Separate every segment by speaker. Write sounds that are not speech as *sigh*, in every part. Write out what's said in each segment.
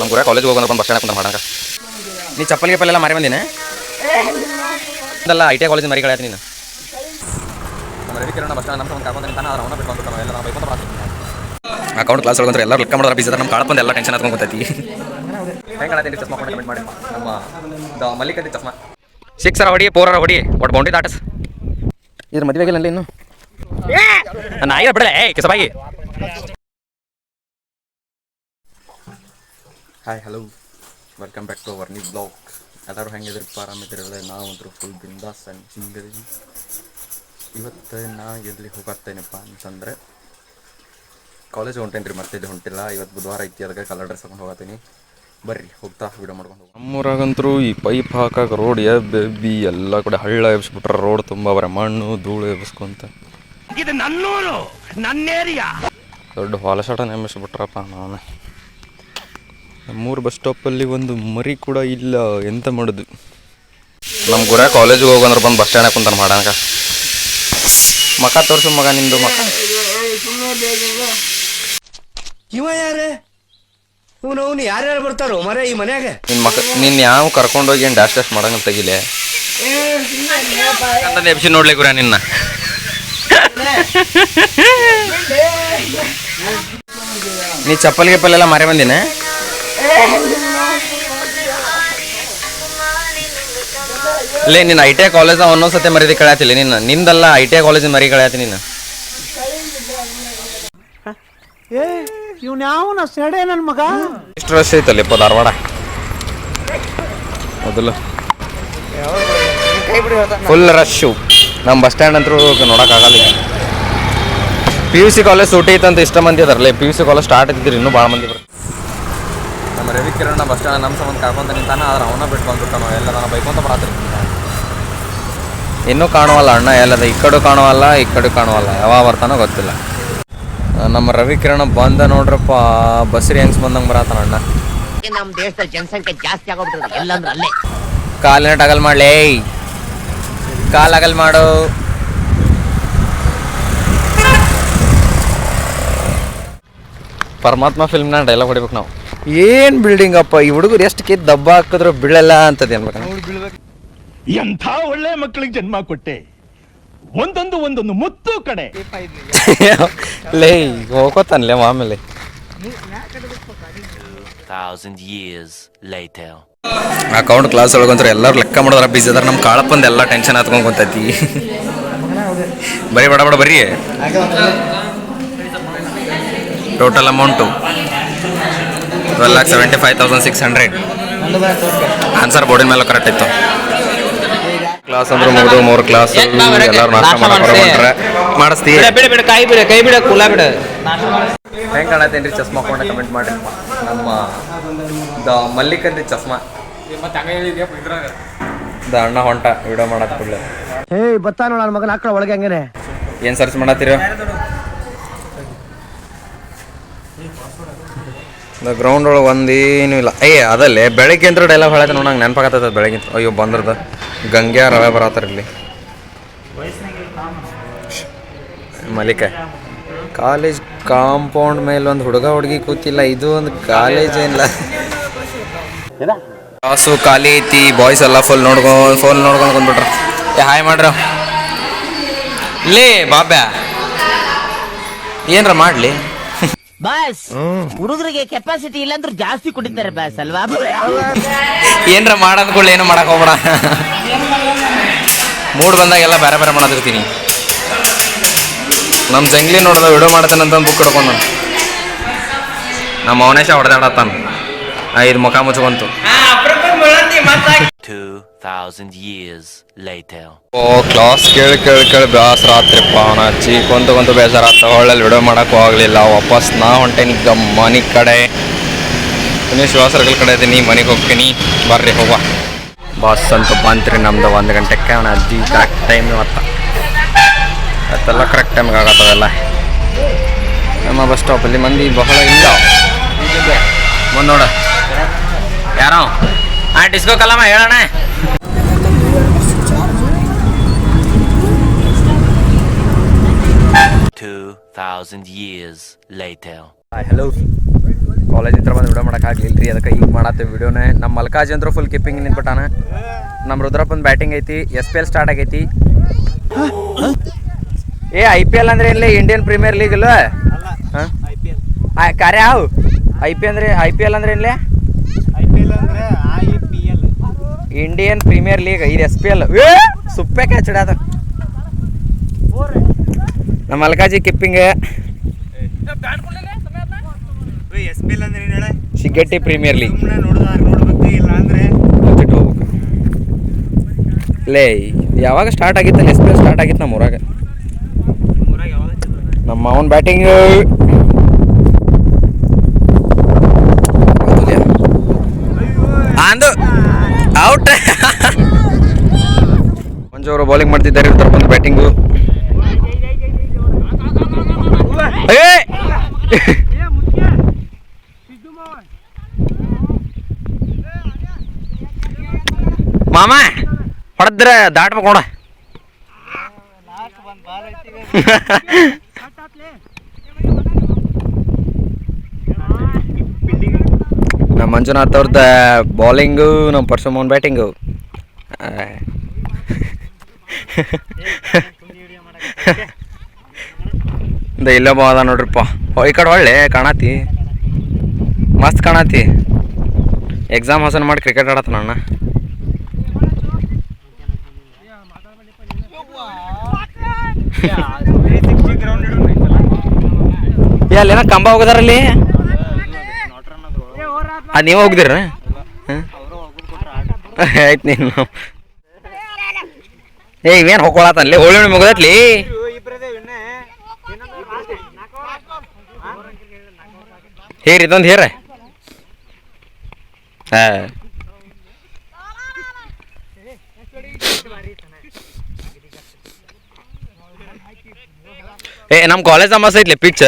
Speaker 1: ನಮ್ಮ ಗುರ ಕಾಲೇಜ್ ಹೋಗೋಣ ಬಂದ್ರೆ ಬಸ್ ಸ್ಟ್ಯಾಂಡ್ ಕುಂತ ಮಾಡಂಗ ನೀ ಚಪ್ಪಲಿ ಗಿಪ್ಪಲ್ ಎಲ್ಲ ಮಾರಿ ಬಂದಿನ? ಅಲ್ಲ ಐ ಟಿ ಐ ಕಾಲೇಜ್ ಮರಿ ಕಳೆಯತ್ತೀನಿ ನೀನು. ನಮ್ಮ ರವಿ ಕಿರಣ ಬಸ್ ಬಿಟ್ಟು ಎಲ್ಲ ನಾವು ಅಕೌಂಟ್ ಕ್ಲಾಸ್ ಒಳಗಂದ್ರೆ ಎಲ್ಲರೂ ಲೆಕ್ಕ ಮಾಡೋದ್ರ ಬೀಸದ ನಮ್ಮ ಕಾಳಪ್ಪಂದು ಎಲ್ಲ ಟೆನ್ಷನ್ ಹತ್ಕೊಂಡು ಹೆಂಗೆ ಕಮೆಂಟ್ ಮಾಡಿ? ನಮ್ಮ ದ ಚಸ್ಮಾ. ಸಿಕ್ಸರ ಹೊಡಿ, ಪೋರರ ಹೊಡಿ ಒಟ್ಟು ಬೌಂಡ್ರಿ ದಾಟಸ್. ಇದ್ರ ಮದುವೆ ಆಗಿಲ್ಲ ಇನ್ನು? ನಾಯಿಗ ಬಿಡಲೇ ಕಿಸಬಾಗಿ. Hi hello welcome back to our new blog ಎಲ್ಲರೂ ಹೆಂಗಿದ್ರಪ್ಪ ನಾವು ನಾವಂತರೂ ಫುಲ್ ಬಿಂದಾಸ್ ಆ್ಯಂಡ್ ಸಿಂಗದೀವಿ ಇವತ್ತು ನಾ ಎಲ್ಲಿ ಹೋಗತ್ತೇನಪ್ಪ ಅಂತಂದರೆ ಕಾಲೇಜ್ ಹೊಂಟೇನಿ ರೀ ಮತ್ತೆ ಇಲ್ಲಿ ಹೊಂಟಿಲ್ಲ. ಇವತ್ತು ಬುಧವಾರ ಐತಿ ಅದಕ್ಕೆ ಕಲರ್ ಡ್ರೆಸ್ ಹಾಕೊಂಡು ಹೋಗತ್ತೀನಿ. ಬರ್ರಿ ಹೋಗ್ತಾ ವಿಡಿಯೋ ಮಾಡ್ಕೊಂಡು ಹೋಗಿ ನಮ್ಮೂರಾಗಂತರೂ ಈ ಪೈಪ್ ಹಾಕಕ್ಕೆ ರೋಡ್ ಎಬ್ಬಿ ಎಲ್ಲ ಕಡೆ ಹಳ್ಳ ಎಬ್ಸ್ಬಿಟ್ರೆ ರೋಡ್ ತುಂಬ ಬರ ಮಣ್ಣು ಧೂಳು ಎಬ್ಸ್ಕೊಂತ.
Speaker 2: ಇದು ನನ್ನೂರು ನನ್ನ ಏರಿಯಾ
Speaker 1: ದೊಡ್ಡ ಹೊಲಸಾಟ ನೇಮಿಸ್ಬಿಟ್ರಪ್ಪ ನಾನು. ನಮ್ಮೂರು ಬಸ್ ಸ್ಟಾಪಲ್ಲಿ ಒಂದು ಮರಿ ಕೂಡ ಇಲ್ಲ ಎಂತ ಮಾಡೋದು? ನಮ್ಮ ಗುರ ಕಾಲೇಜಿಗೆ ಹೋಗಂದ್ರೆ ಬಂದು ಬಸ್ ಸ್ಟ್ಯಾಂಡ್ ಕುಂತಾನೆ ಮಾಡಾನಕ. ಮಕ ತೋರ್ಸು ಮಗ ನಿಂದು ಮಕ
Speaker 2: ಇವ ಯಾರೇ? ಇವನು ಅವನು ಯಾರ್ಯಾರು ಬರ್ತಾರೋ ಮರೆ ಈ ಮನ್ಯಾಗ?
Speaker 1: ನಿನ್ನ ಮಕ ನಿನ್ನ ಯಾವ ಕರ್ಕೊಂಡೋಗಿ ಏನು ಡ್ಯಾಶ್ ಡ್ಯಾಶ್ ಮಾಡಂಗ ತೆಗಿಲೆ? ಅಂತ ಎಬ್ಸಿ ನೋಡ್ಲಿ ಗುರ ನಿನ್ನ. ನೀ ಚಪ್ಪಲ್ ಗಿಪ್ಪಲ್ ಎಲ್ಲ ಮರೆ ಬಂದಿನ? ಲೇ ನಿನ್ನ ಐ ಟಿ ಐ ಕಾಲೇಜ್ ಒಂದೊಂದು ಸತಿ ಮರಿದಿ ಕಳ್ಯಾತಿಲ್ಲ. ನಿನ್ನ ನಿಂದಲ್ಲ ಐ ಟಿ ಐ ಕಾಲೇಜ್ ಮರಿ ಕಳ್ಯಾತಿ ನೀನು.
Speaker 3: ಏ ಇವ್ನ ಯಾವನ ಸೆಡೆ ನನ್ನ ಮಗ?
Speaker 1: ಎಷ್ಟು ರಶ್ ಐತಲ್ಲಪ್ಪ ಧಾರವಾಡ ಮೊದಲು. ಫುಲ್ ರಶ್ ನಮ್ಮ ಬಸ್ ಸ್ಟ್ಯಾಂಡ್ ಅಂತೂ ನೋಡೋಕ್ಕಾಗಲ್ಲ ಈಗ. ಪಿ ಯು ಸಿ ಕಾಲೇಜ್ ಸೂಟಿ ಐತಂತ ಇಷ್ಟ ಮಂದಿ ಅದಾರಲ್ಲ. P U C college start ಇದ್ದಿರಿ ಇನ್ನೂ ಭಾಳ ಮಂದಿ ಬರ್ತಾರೆ ನಮ್ಮ ರವಿ ಕಿರಣ ಬಸ್ ಸ್ಟ್ಯಾಂಡ್ ನಮ್ಮ ಸಂಬಂಧ ಕರ್ಕೊಂತ ನಿಂತಾನ ಆದ್ರೆ ಅವನ ಬಿಟ್ಟು ಬಂದ್ಬಿಟ್ಟಾನ ಎಲ್ಲ ನಾನು ಬೈಕೊಂತ ಬರತ್ರಿ ಇನ್ನೂ ಕಾಣುವಲ್ಲ ಅಣ್ಣ ಎಲ್ಲದ ಈ ಕಡೆ ಕಾಣುವಲ್ಲ ಈ ಕಡೆ ಕಾಣುವಲ್ಲ ಯಾವಾಗ ಬರ್ತಾನೋ ಗೊತ್ತಿಲ್ಲ. ನಮ್ಮ ರವಿ ಕಿರಣ ಬಂದ ನೋಡ್ರಪ್ಪ ಬಸ್ರಿ ಹೆಂಗ್ಸ್ ಬಂದಂಗೆ ಬರತ್ತಾನ ಅಣ್ಣ?
Speaker 4: ನಮ್ ದೇಶದಲ್ಲಿ ಜನಸಂಖ್ಯೆ ಜಾಸ್ತಿ ಆಗೋಗ್ಬಿಟ್ಟಿದೆ ಎಲ್ಲಂದ್ರೆ ಅಲ್ಲೇ.
Speaker 1: ಕಾಲಿನ ಟಗಲ್ ಮಾಡ್ಲೇ ಕಾಲ್ ಅಗಲ್ ಮಾಡು. ಪರಮಾತ್ಮ ಫಿಲ್ಮ್ನ ಡೈಲಾಗ್ ಹೊಡಿಬೇಕು ನಾವು. ಏನು ಬಿಲ್ಡಿಂಗ್ ಅಪ್ಪ? ಈ ಹುಡುಗರು ಎಷ್ಟು ಕಿತ್ ದಬ್ಬ ಹಾಕಿದ್ರು ಬೀಳಲ್ಲ ಅಂತದೆ
Speaker 5: ಎಂಥ ಒಳ್ಳೆ ಮಕ್ಕಳಿಗೆ ಜನ್ಮ ಕೊಟ್ಟೆ. ಒಂದೊಂದು ಒಂದೊಂದು ಮುತ್ತು ಕಡೆ. *laughs*
Speaker 1: ಲೇ ಹೋಗೋತಾನಲೇ ಆಮೇಲೆ
Speaker 6: thousand years later.
Speaker 1: Account class ಒಳಗಂತ್ರ ಎಲ್ಲರೂ ಲೆಕ್ಕ ಮಾಡೋದ್ರ ಬಿಸಿ ಅದ್ರ ನಮ್ಮ ಕಾಳಪ್ಪಂದು ಎಲ್ಲ ಟೆನ್ಷನ್ ಹತ್ಕೊಂಡ್ ಕುಂತೈತಿ. ಬರೀ ಬಡ ಬಡ ಬರೀ. Total amount twelve lakh seventy five thousand six hundred answer ಬೋರ್ಡಿನ ಮೇಲೆ ಕರೆಕ್ಟ್ ಇತ್ತು. ಕ್ಲಾಸ್ ಅಂದ್ರೆ ಮುಗಿದು ಮೂರು ಕ್ಲಾಸ್ ಎಲ್ಲರೂ ನಾಷ್ಟ ಮಾಡ್ಕೊಂಡ್ರೆ ಮಾಡಿಸ್ತೀವಿ.
Speaker 7: ಬಿಡ ಬಿಡ ಕೈ ಬಿಡ ಕೈ ಬಿಡ ಕುಲ ಬಿಡ.
Speaker 1: ಹೆಂಗೆ ಕಾಣತ್ತೇನು ರೀ ಚಸ್ಮಾ ಕೊಂಡ ಕಮೆಂಟ್ ಮಾಡಿ. ನಮ್ಮ ದ ಮಲ್ಲಿಕ್ ಅಂತ ಚಸ್ಮಾ. ದ ಅಣ್ಣ ಹೊಂಟ ವಿಡಿಯೋ ಮಾಡಕ್ ಕೂಡಲೇ.
Speaker 3: ಏಯ್ ಬತ್ತಾನ ನನ್ನ ಮಗನ ಹಾಕಳ ಒಳಗೆ ಹಂಗೇನೆ.
Speaker 1: ಏನು ಸರ್ಚ್ ಮಾಡತ್ತೀರ? ಗ್ರೌಂಡ್ ಒಳಗೆ ಒಂದೇನು ಇಲ್ಲ. ಏ ಅದಲ್ಲೇ ಬೆಳಗ್ಗೆ ಅಂದ್ರೆ ಡೈಲಾಗ್ ಹೇಳತ್ತೆ ನೋಡಿ ನಂಗೆ ನೆನಪಾಗತ್ತದ ಬೆಳಗ್ಗೆ ಅಯ್ಯೋ ಬಂದ್ರದ. ಗಂಗ್ಯಾ ರವೆ ಬರತ್ತಾರ ಇಲ್ಲಿ. ಮಲಿಕ ಕಾಲೇಜ್ ಕಾಂಪೌಂಡ್ ಮೇಲೆ ಒಂದು ಹುಡುಗ ಹುಡುಗಿ ಕೂತಿಲ್ಲ. ಇದು ಒಂದು ಕಾಲೇಜ್ ಏನಿಲ್ಲ. ಕ್ಲಾಸು ಖಾಲಿ ಐತಿ ಬಾಯ್ಸ್ ಎಲ್ಲ ಫುಲ್ ನೋಡ್ಕೊ ಫೋನ್ ನೋಡ್ಕೊಂಡು ಬಂದ್ಬಿಟ್ರ ಏ ಹಾಯ್ ಮಾಡ್ರ. ಲೇ ಬಾಬ್ಯಾ. ಏನ್ರ ಮಾಡ್ಲಿ?
Speaker 4: ಬಾಸ್ ಹುಡುಗರಿಗೆ ಕೆಪಾಸಿಟಿ ಇಲ್ಲ ಅಂದ್ರೆ ಜಾಸ್ತಿ ಕುಡಿತಾರೆ ಬಾಸ್ ಅಲ್ವಾ?
Speaker 1: ಏನ್ರ ಕೂಡ ಏನು ಮಾಡಕ್ ಹೋಗ್ಬೇಡ. ಮೂಡ್ ಬಂದಾಗೆಲ್ಲ ಬೇರೆ ಬೇರೆ ಮಾಡೋದಿರ್ತೀನಿ ನಮ್ಮ ಜಂಗ್ಲಿ ನೋಡ್ದ ವಿಡಿಯೋ ಮಾಡ್ತಾನಂತ ಬುಕ್ ಹಿಡ್ಕೊಂಡು ನಮ್ಮ ಅವನೇಶ ಹೊಡೆದಾಡತ್ತಾನ. ಐದು ಮುಖ ಮುಚ್ಕೊಂತು.
Speaker 6: Two thousand years later.
Speaker 1: ಓ, ಕ್ಲಾಸ್ ಕೇಳಿ ಕೇಳಿ ಕೇಳಿ ಬೇಸರ ಆತ್ರಿಪ್ಪ ಅವನ ಹಚ್ಚಿ ಕೊಂತ ಕೊಂತ ಬೇಸರ ಆತ ಒಳ್ಳೆ ವಿಡಿಯೋ ಮಾಡಕ್ ಆಗಲಿಲ್ಲ. ವಾಪಸ್ ನಾ ಹೊಂಟೇನಿ ಈಗ ಮನೆ ಕಡೆ. ಶಿವ ಸರ್ಕಲ್ ಕಡೆ ಇದೀನಿ, ಮನೆಗೆ ಹೋಗ್ತೀನಿ. ಬರ್ರಿ, ಹೋಗುವ. ಬಾಸ್ ಅಂತ ಬಂತ್ರಿ ನಮ್ದು ಒಂದು ಗಂಟೆಗೆ ಅವನ ಅಜ್ಜಿ ಕರೆಕ್ಟ್ ಟೈಮ್ ಇವತ್ತ. ಅದೆಲ್ಲ ಕರೆಕ್ಟ್ ಟೈಮ್ಗೆ ಆಗತ್ತವೆಲ್ಲ ನಮ್ಮ ಬಸ್ ಸ್ಟಾಪಲ್ಲಿ ಮಂದಿ ಬಹಳ ಇಲ್ಲ. ಮುಂದೆ ನೋಡ. ಯಾರೋ? ಆ ಡಿಸ್ಕೋ ಕಲಮ ಹೇಳೋಣ
Speaker 6: thousand years later.
Speaker 1: Hello college ಹತ್ರ ಬಂದು ವಿಡಿಯೋ ಮಾಡೋಕ್ಕಾಗಲಿಲ್ಲ ರೀ ಅದಕ್ಕೆ ಈಗ ಮಾಡತ್ತೇವೆ ವಿಡಿಯೋನೇ ನಮ್ಮ ಮಲ್ಕಾಜ್ ಅಂತೂ ಫುಲ್ ಕಿಪ್ಪಿಂಗ್ ನಿಂತ್ಬಿಟ್ಟಾನ. ನಮ್ಮ ರುದ್ರಪ್ಪನ ಬ್ಯಾಟಿಂಗ್ ಐತಿ ಎಸ್ ಪಿ ಎಲ್ ಸ್ಟಾರ್ಟ್ ಆಗೈತಿ. ಏ ಐ ಪಿ ಎಲ್ ಅಂದ್ರೆ ಇಲ್ಲಿ ಇಂಡಿಯನ್ ಪ್ರೀಮಿಯರ್ ಲೀಗ್ ಅಲ್ವಾ? ಹಾಂ? ಕಾರ್ಯ ಯಾವ ಐ ಪಿ ಅಂದ್ರೆ ಐ ಪಿ ಎಲ್ ಅಂದ್ರೆ ಏನ್ಲೇ? ಇಂಡಿಯನ್ ಪ್ರೀಮಿಯರ್ ಲೀಗ್ ಇದು ಎಸ್ ಪಿ ಎಲ್ ಸುಪ್ಪೆ ಕ್ಯಾಚ್ ಹಿಡ್ಯಾದ ನಮ್ಮ ಮಲ್ಕಾಜಿ ಕಿಪ್ಪಿಂಗ್.
Speaker 2: ಎಸ್ ಪಿ ಎಲ್ ಅಂದ್ರೆ ಏನು ಹೇಳ?
Speaker 1: ಶಿಗ್ಗಟ್ಟಿ ಪ್ರೀಮಿಯರ್ ಲೀಗ್
Speaker 2: ನೋಡ್ಬೇಕು ಇಲ್ಲ ಅಂದ್ರೆ?
Speaker 1: ಮುಚ್ಚಿಟ್ಟು ಹೋಗ್ಬೇಕು. ಲೇ ಯಾವಾಗ ಸ್ಟಾರ್ಟ್ ಆಗಿತ್ತು ಎಸ್ ಪಿ ಎಲ್ ಸ್ಟಾರ್ಟ್ ಆಗಿತ್ತು ನಮ್ಮ ಊರಾಗ? ನಮ್ಮ ಅವನ್ ಬ್ಯಾಟಿಂಗ್ ಅಂದು ಔಟ್ ಮಂಜು ಅವರು ಬೌಲಿಂಗ್ ಮಾಡ್ತಿದ್ದಾರೆ ಇರ್ತಾರೆ ಬಂದು ಬ್ಯಾಟಿಂಗು ಮಾಮ ಹೊಡೆದ್ರೆ ದಾಟ್ಬೇಕು ನೋಡ. ನಮ್ಮ ಮಂಜುನಾಥ್ ಅವ್ರದ ಬೌಲಿಂಗು ನಮ್ಮ ಪರ್ಸುಮೋನ್ ಬ್ಯಾಟಿಂಗು ಇಂದ ಬಾ ಅದ ನೋಡ್ರಿಪ್ಪ. ಈ ಕಡೆ ಒಳ್ಳೆ ಕಾಣತಿ. ಮಸ್ತ್ ಕಾಣತಿ. ಎಕ್ಸಾಮ್ ಹಸನ್ ಮಾಡಿ ಕ್ರಿಕೆಟ್ ಆಡತ್ತ ಅಣ್ಣ ಅಲ್ಲೇನ ಕಂಬ ಹೋಗದಾರಲ್ಲಿ ಅದು ನೀವು ಹೋಗ್ದಿರ ಆಯ್ತು ನೀನು. ಏ, ಇವೇನು ಹೋಗ್ಕೊಳತ್ತಲ್ಲಿ ಹೋಳಿ ಮುಗ್ದತ್ಲಿ. ಹೇರಿ ಇದೊಂದು ಹೇರ. ಹಾ. ಏ ನಮ್ಮ ಕಾಲೇಜ್ ಮಸ್ತ್ ಐತ್ಲಿ ಪಿಚ್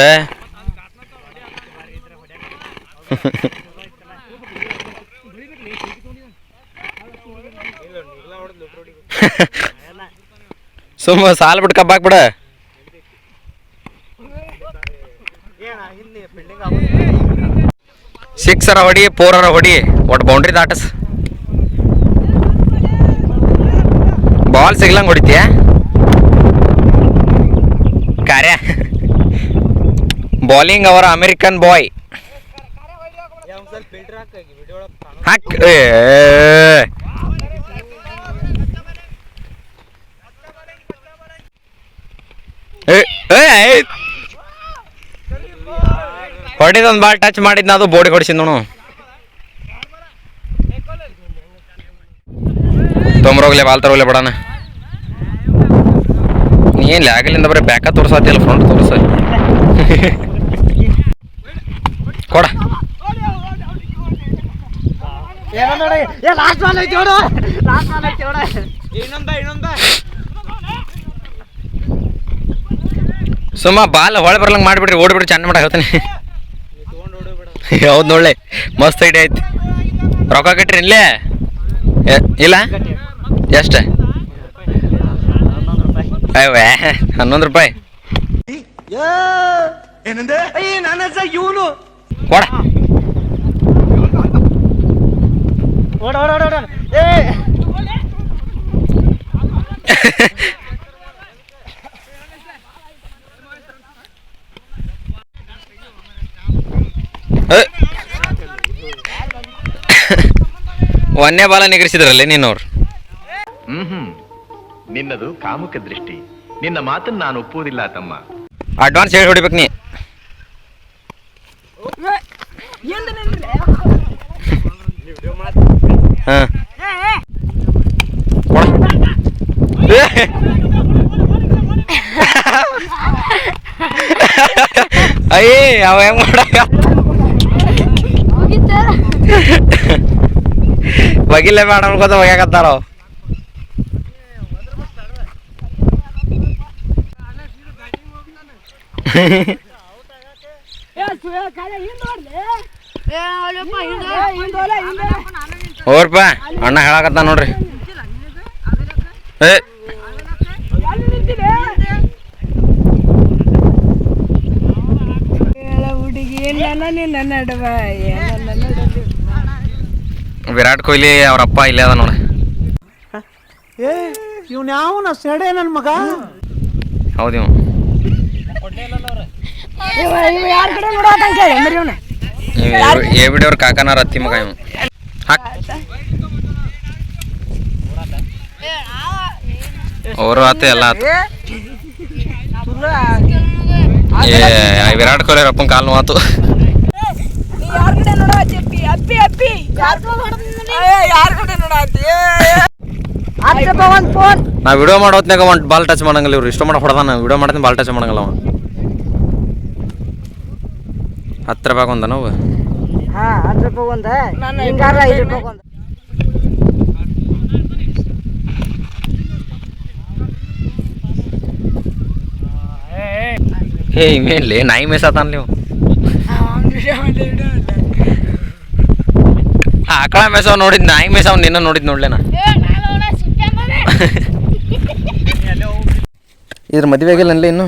Speaker 1: ಸುಮ್ಮ ಸಾಲ ಬಿಟ್ಟು ಕಬ್ಬಾಕ್ ಬಿಡ. ಸಿಕ್ಸರ ಹೊಡಿ ಫೋರರ ಹೊಡಿ ಒಟ್ಟು ಬೌಂಡ್ರಿ ದಾಟಸ್ ಬಾಲ್ ಸಿಗ್ಲಂಗ್ ಹೊಡಿತೀಯ ಕಾರ್ಯ ಬೌಲಿಂಗ್ ಅವರ ಅಮೆರಿಕನ್ ಬಾಯ್ ಹಾಕ್ ಏ ಏ, ಏ, ಏ. ಹೊಡಿದೊಂದು ಬಾಲ್ ಟಚ್ ಮಾಡಿದ್ನ ಅದು ಬೋಡಿ ಹೊಡಿಸಿದ್ ನೋಡು. ತೊಂಬರೋಗ್ಲೆ ಬಾಲ್ ತರೋಗ್ಲೆ ಬಡಾನ ಏನು ಲ್ಯಾಗಲಿಂದ ಬರೀ ಬ್ಯಾಕ ತೋರ್ಸತ್ತಿಲ್ಲ ಫ್ರಂಟ್ ತೋರ್ಸ. ಕೊಡ. ಸುಮ್ಮ ಬಾಲ್ ಹೊಳೆ ಬರ್ಲಂಗೆ ಮಾಡಿಬಿಡ್ರಿ, ಓಡ್ಬಿಡ್ರಿ, ಚಂದ ಮಾಡ ಹೇಳ್ತಾನೆ. *laughs* ಹೌದು ನೋಡ್ಲೆ ಮಸ್ತ್ ಐಡಿಯಾ ಐತಿ. ರೊಕ್ಕ ಕಟ್ರಿ ಇಲ್ಲೇ ಇಲ್ಲ? ಎಷ್ಟ? ಅಯ್ಯವ್ಯಾ ಹನ್ನೊಂದು ರೂಪಾಯಿ.
Speaker 2: ಏನಂದೆ ಓಡ ಇವನು
Speaker 1: ಓಡ. ಏ. *laughs* *laughs* ಒಂದೇ ಬಾಲ ನಿಗರಿಸಿದ್ರಲ್ಲೇ ನಿನ್ನವ್ರು
Speaker 8: ಹ್ಮ್ ನಿನ್ನದು ಕಾಮುಕ ದೃಷ್ಟಿ. ನಿನ್ನ ಮಾತನ್ನ ನಾನು ಒಪ್ಪುವುದಿಲ್ಲ ತಮ್ಮ.
Speaker 1: ಅಡ್ವಾನ್ಸ್ ಹೇಳಿ ಹೊಡಿಬೇಕು ನೀ. ಅಯ್ಯ ಅವ ಹೆಂಗ್ ಮಾಡಕ ಬಗಿಲೆ ಬೇಡ ಅನ್ಕೋತ ಒಗ್ಯಾಕತ್ತಾರ ಅವ್. ಹೋಗ್ರಪ್ಪ ಅಣ್ಣ ಹೇಳಕತ್ತ ನೋಡ್ರಿ. ಏ
Speaker 9: ಹುಡುಗಿ ನನ್ನ ನಿನ್ನ ನಡುವ? ಏನ ನಡುವ
Speaker 1: ವಿರಾಟ್ ಕೊಹ್ಲಿ ಅವರಪ್ಪ ಅಪ್ಪ ಇಲ್ಲೇ ಅದ ನೋಡಿ.
Speaker 3: ಏ ಇವ್ನ ಯಾವನ ಸೆಡೆ ನನ್ನ ಮಗ?
Speaker 1: ಹೌದು ಇವ.
Speaker 9: ಯಾರ ಕಡೆ ಮರಿ
Speaker 1: ಬಿಡಿ ಕಾಕನಾರ ಅತ್ತಿ ಮಗ ಇವ್ ಅವರು ಆತ ಎಲ್ಲ ಆತ. ಏ ವಿರಾಟ್ ಕೊಹ್ಲಿ ಅವರಪ್ಪನ ಅಪ್ಪನ ಕಾಲು ನೋವಾತು.
Speaker 9: ಯಾರ ಕಡೆ ನೋಡತ್ತಿ ಅಪ್ಪಿ? ಅಪ್ಪಿ ಅಪ್ಪಿ. ಯಾರ
Speaker 1: ನಾ ವಿಡಿಯೋ ಮಾಡೋತ್ನಾಗ ಒಂದು ಬಾಲ್ ಟಚ್ ಮಾಡಂಗಿಲ್ಲ ಇವ್ರು. ಇಷ್ಟ ಮಾಡೋ ಹೊಡೆದಾನ ವಿಡಿಯೋ ಮಾಡ್ತೀನಿ ಬಾಲ್ ಟಚ್ ಮಾಡಂಗಿಲ್ಲ ಅವ. ಹತ್ತು ರೂಪಾಯಿ ಒಂದ ನಾವು.
Speaker 9: ಹಾ
Speaker 1: ಇವೇನ್ಲಿ ನಾಯಿ ಮೇಸಾತಾನ ನೀವು ಆಕಳ ಮೇಸವ್ ನೋಡಿದ್ ನಾಯಿ ಮೇಸವ್ ನಿನ್ನ ನೋಡಿದ್ ನೋಡ್ಲೇನ? ಇದ್ರ ಮದುವೆ ಆಗಿಲ್ಲ ಅನ್ಲಿ ಇನ್ನು?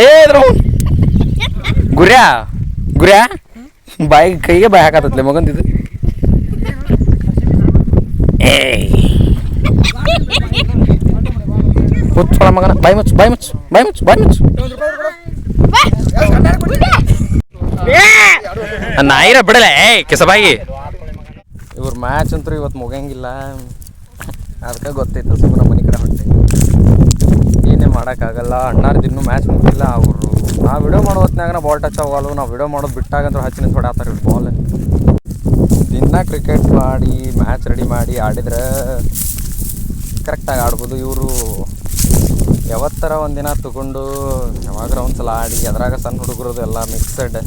Speaker 1: ಏದ್ರು ಗುರ್ಯಾ ಗುರ್ಯಾ? ಬಾಯಿ ಕೈಗೆ ಬಾಯಿ ಹಾಕತ್ತೆ ಮಗಂದಿದ್ದು ಏಯ್. ಹುಚ್ಚೊಳ ಮಗನ. ಬಾಯಿ ಮುಚ್ಚು ಬಾಯಿ ಮುಚ್ಚು ಬಾಯಿ ಮುಚ್ಚು ಬಾಯಿ ಮುಚ್ಚು. ನಾಯಿರ ಬಿಡಲೇ ಏಯ್ ಕೆಸಬಾಯಿ. ಇವ್ರ ಮ್ಯಾಚ್ ಅಂತೂ ಇವತ್ತು ಮುಗಿಯಂಗಿಲ್ಲ. ಅದಕ್ಕೆ ಗೊತ್ತಿತ್ತು ಸುಮ್ಮನೆ ಮನೆ ಕಡೆ ಹೊಂಟೆ. ಏನೇ ಮಾಡೋಕ್ಕಾಗಲ್ಲ ಅಣ್ಣಾರ್ದು ಇನ್ನೂ ಮ್ಯಾಚ್ ಮುಗಿಲ್ಲ ಅವರು ನಾವು ವಿಡಿಯೋ ಮಾಡೋ ಹೊತ್ನಾಗ ಬಾಲ್ ಟಚ್ ಆಗೋಲ್ಲ ನಾವು ವಿಡಿಯೋ ಮಾಡೋದು ಬಿಟ್ಟಾಗಂದ್ರೆ ಹಚ್ಚಿನ ನಿಂತು ಹೊಡ್ಯಾತಾರೆ ಇವ್ರು ಬಾಲ್ ದಿನ ಕ್ರಿಕೆಟ್ ಮಾಡಿ ಮ್ಯಾಚ್ ರೆಡಿ ಮಾಡಿ ಆಡಿದ್ರೆ ಕರೆಕ್ಟಾಗಿ ಆಡ್ಬೋದು ಇವರು. ಯಾವತ್ತರ ಒಂದಿನ ತಗೊಂಡು ಯಾವಾಗಾರ ಒಂದ್ಸಲ ಆಡಿ, ಅದ್ರಾಗ ಸಣ್ಣ ಹುಡುಗರದು ಎಲ್ಲ ಮಿಕ್ಸಡ್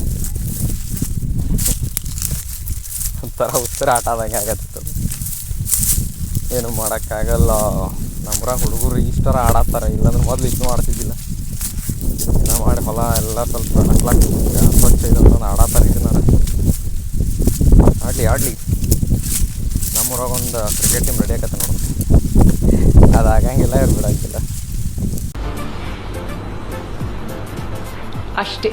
Speaker 1: ಒಂಥರ ಆಟ ಆದಂಗೆ ಆಗತ್ತಿತ್ತು. ಏನು ಮಾಡೋಕ್ಕಾಗಲ್ಲ. ನಮ್ರ ಹುಡುಗರು ಇಷ್ಟರ ಆಡತ್ತಾರ. ಇಲ್ಲಾಂದ್ರೆ ಮೊದಲು ಇಷ್ಟು ಆಡ್ತಿದ್ದಿಲ್ಲ. ಏನೋ ಮಾಡಿ ಹೊಲ ಎಲ್ಲ ಸ್ವಲ್ಪ ಹಕ್ಲಾಕ್ ಸ್ವಚ್ಛ ಇದೆ ಅಂತಂದು ಆಡತ್ತಾರ ಇದನ್ನ ಆಡಲಿ ಆಡಲಿ. ನಮ್ಮೂರಾಗ ಒಂದು ಕ್ರಿಕೆಟ್ ಟೀಮ್ ರೆಡಿ ಆಗತ್ತೆ ನೋಡೋದು ಅದು ಆಗಂಗಿಲ್ಲ ಇವ್ರು ಬಿಡಂಗಿಲ್ಲ
Speaker 10: ಅಷ್ಟೇ.